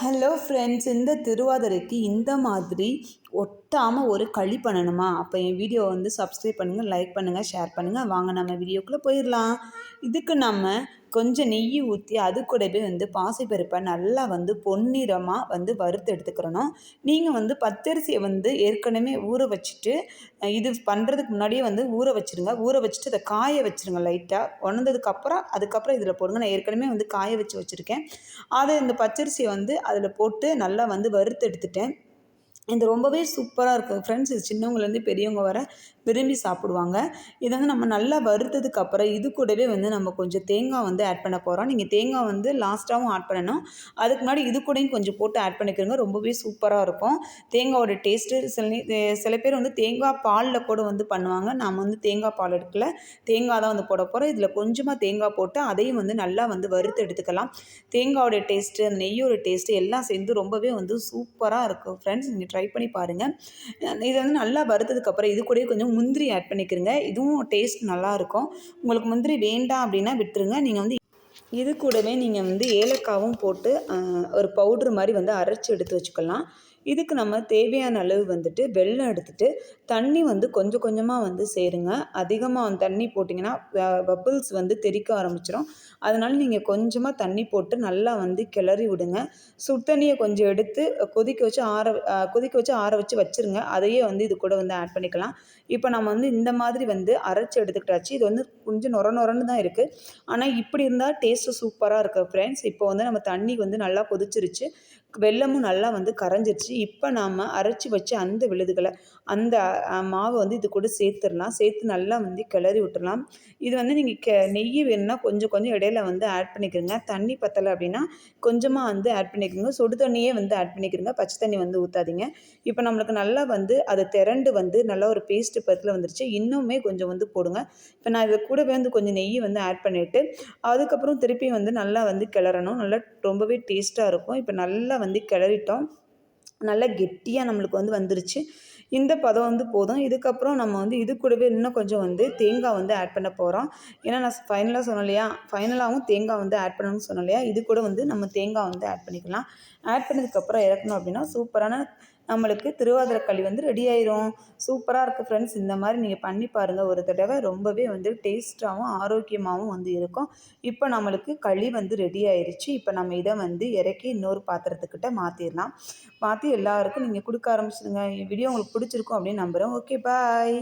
Hello friends இந்த திருவாதிரைக்கு இந்த மாதிரி ஒட்டாமல் ஒரு களி பண்ணணுமா? அப்போ என் வீடியோ வந்து சப்ஸ்கிரைப் பண்ணுங்கள் லைக் பண்ணுங்கள் ஷேர் பண்ணுங்கள் வாங்க நம்ம வீடியோக்குள்ளே போயிடலாம் இதுக்கு நம்ம கொஞ்சம் நெய் ஊற்றி அது கூடவே வந்து பாசிப்பருப்பை நல்லா வந்து பொன்னிறமாக வந்து வறுத்து எடுத்துக்கிறணும். நீங்கள் வந்து பச்சரிசியை வந்து ஏற்கனவே ஊற வச்சுட்டு இது பண்ணுறதுக்கு முன்னாடியே வந்து ஊற வச்சுருங்க. ஊற வச்சுட்டு அதை காய வச்சுருங்க லைட்டாக உணர்ந்ததுக்கப்புறம் அதுக்கப்புறம் இதில் போடுங்க. நான் ஏற்கனவே வந்து காய வச்சு வச்சுருக்கேன். அதை இந்த பச்சரிசியை வந்து அதில் போட்டு நல்லா வந்து வறுத்து எடுத்துட்டேன். இது ரொம்பவே சூப்பராக இருக்கும். ஃப்ரெண்ட்ஸ் இது சின்னவங்கலேருந்து பெரியவங்க வர விரும்பி சாப்பிடுவாங்க. இதை வந்து நம்ம நல்லா வறுத்ததுக்கு அப்புறம் இது கூடவே வந்து நம்ம கொஞ்சம் தேங்காய் வந்து ஆட் பண்ண போகிறோம் நீங்கள் தேங்காய் வந்து லாஸ்ட்டாகவும் ஆட் பண்ணணும். அதுக்கு முன்னாடி இது கூடயும் கொஞ்சம் போட்டு ஆட் பண்ணிக்கிறோங்க. ரொம்பவே சூப்பராக இருக்கும். தேங்காயோட டேஸ்ட்டு சில சில பேர் வந்து தேங்காய் பாலில் கூட வந்து பண்ணுவாங்க. நாம் வந்து தேங்காய் பால் எடுக்கல. தேங்காய் தான் வந்து போட போகிறோம் இதில் கொஞ்சமாக தேங்காய் போட்டு அதையும் வந்து நல்லா வந்து வறுத்து எடுத்துக்கலாம். தேங்காயோட டேஸ்ட்டு அந்த நெய்யோட டேஸ்ட்டு எல்லாம் சேர்ந்து ரொம்பவே வந்து சூப்பராக இருக்கும். ஃப்ரெண்ட்ஸ் நீங்கள் ட்ரை பண்ணி பாருங்கள் இதை வந்து நல்லா வறுத்ததுக்கப்புறம் இது கூட கொஞ்சம் முந்திரி ஆட் பண்ணிக்கிறங்க இதுவும் டேஸ்ட் நல்லாயிருக்கும் உங்களுக்கு முந்திரி வேண்டாம் அப்படின்னா விட்டுருங்க. நீங்கள் வந்து இது கூடவே நீங்கள் வந்து ஏலக்காவும் போட்டு ஒரு பவுட்ரு மாதிரி வந்து அரைச்சி எடுத்து வச்சுக்கலாம். இதுக்கு நம்ம தேவையான அளவு வந்துட்டு வெள்ளம் எடுத்துகிட்டு தண்ணி வந்து கொஞ்சம் கொஞ்சமாக வந்து சேருங்க. அதிகமாக தண்ணி போட்டிங்கன்னா பப்புள்ஸ் வந்து தெறிக்க ஆரம்பிச்சிடும் அதனால் நீங்கள் கொஞ்சமாக தண்ணி போட்டு நல்லா வந்து கிளறி விடுங்க. சுடுதண்ணியை கொஞ்சம் எடுத்து கொதிக்க வச்சு ஆற கொதிக்க வச்சு ஆற வச்சு வச்சுருங்க. அதையே வந்து இது கூட வந்து ஆட் பண்ணிக்கலாம். இப்போ நம்ம வந்து இந்த மாதிரி வந்து அரைச்சி எடுத்துக்கிட்டாச்சு. இது வந்து கொஞ்சம் நொர நொரன்னு தான் இருக்குது ஆனால் இப்படி இருந்தால் டேஸ்ட்டு சூப்பராக இருக்குது ஃப்ரெண்ட்ஸ் இப்போ வந்து நம்ம தண்ணி வந்து நல்லா கொதிச்சிருச்சு. வெள்ளமும் நல்லா வந்து கரைஞ்சிருச்சு. இப்போ நாம் அரைச்சி வச்சு அந்த விழுதுகளை அந்த மாவை வந்து இது கூட சேர்த்துடலாம். சேர்த்து நல்லா வந்து கிளறி விட்டுடலாம். இது வந்து நீங்கள் கெ நெய் வேணும்னா கொஞ்சம் கொஞ்சம் இடையில வந்து ஆட் பண்ணிக்கிறங்க. தண்ணி பத்தலை அப்படின்னா கொஞ்சமாக வந்து ஆட் பண்ணிக்கிறங்க. சுடு தண்ணியே வந்து ஆட் பண்ணிக்கிறங்க. பச்சை தண்ணி வந்து ஊற்றாதீங்க இப்போ நம்மளுக்கு நல்லா வந்து அதை திரண்டு வந்து நல்லா ஒரு பேஸ்ட்டு பத்தில் வந்துருச்சு. இன்னுமே கொஞ்சம் வந்து போடுங்க. இப்போ நான் இதை கூடவே வந்து கொஞ்சம் நெய் வந்து ஆட் பண்ணிவிட்டு அதுக்கப்புறம் திருப்பி வந்து நல்லா வந்து கிளறணும். நல்லா ரொம்பவே டேஸ்ட்டாக இருக்கும். இப்போ நல்லா வந்து கிளறிட்டோம். நல்லா கெட்டியாக நம்மளுக்கு வந்து வந்துருச்சு. இந்த பதம் வந்து போதும். இதுக்கப்புறம் நம்ம வந்து இது கூடவே இன்னும் கொஞ்சம் வந்து தேங்காய் வந்து ஆட் பண்ண போகிறோம் ஏன்னா நான் ஃபைனலாக சொன்னேன் இல்லையா? ஃபைனலாகவும் தேங்காய் வந்து ஆட் பண்ணணும்னு சொன்னோம் இல்லையா? இது கூட வந்து நம்ம தேங்காய் வந்து ஆட் பண்ணிக்கலாம். ஆட் பண்ணதுக்கப்புறம் இறக்கணும் அப்படின்னா சூப்பரான நம்மளுக்கு திருவாதிரை களி வந்து ரெடி ஆயிரும். சூப்பராக இருக்குது ஃப்ரெண்ட்ஸ் இந்த மாதிரி நீங்கள் பண்ணி பாருங்கள் ஒரு தடவை ரொம்பவே வந்து டேஸ்ட்டாகவும் ஆரோக்கியமாகவும் வந்து இருக்கும். இப்போ நம்மளுக்கு களி வந்து ரெடி ஆயிடுச்சு இப்போ நம்ம இதை வந்து இறக்கி இன்னொரு பாத்திரத்துக்கிட்ட மாற்றிடலாம் மாற்றி எல்லாருக்கும் நீங்கள் கொடுக்க ஆரம்பிச்சிடுங்க. வீடியோ உங்களுக்கு பிடிச்சிருக்கும் அப்படின்னு நம்புகிறேன் ஓகே பாய்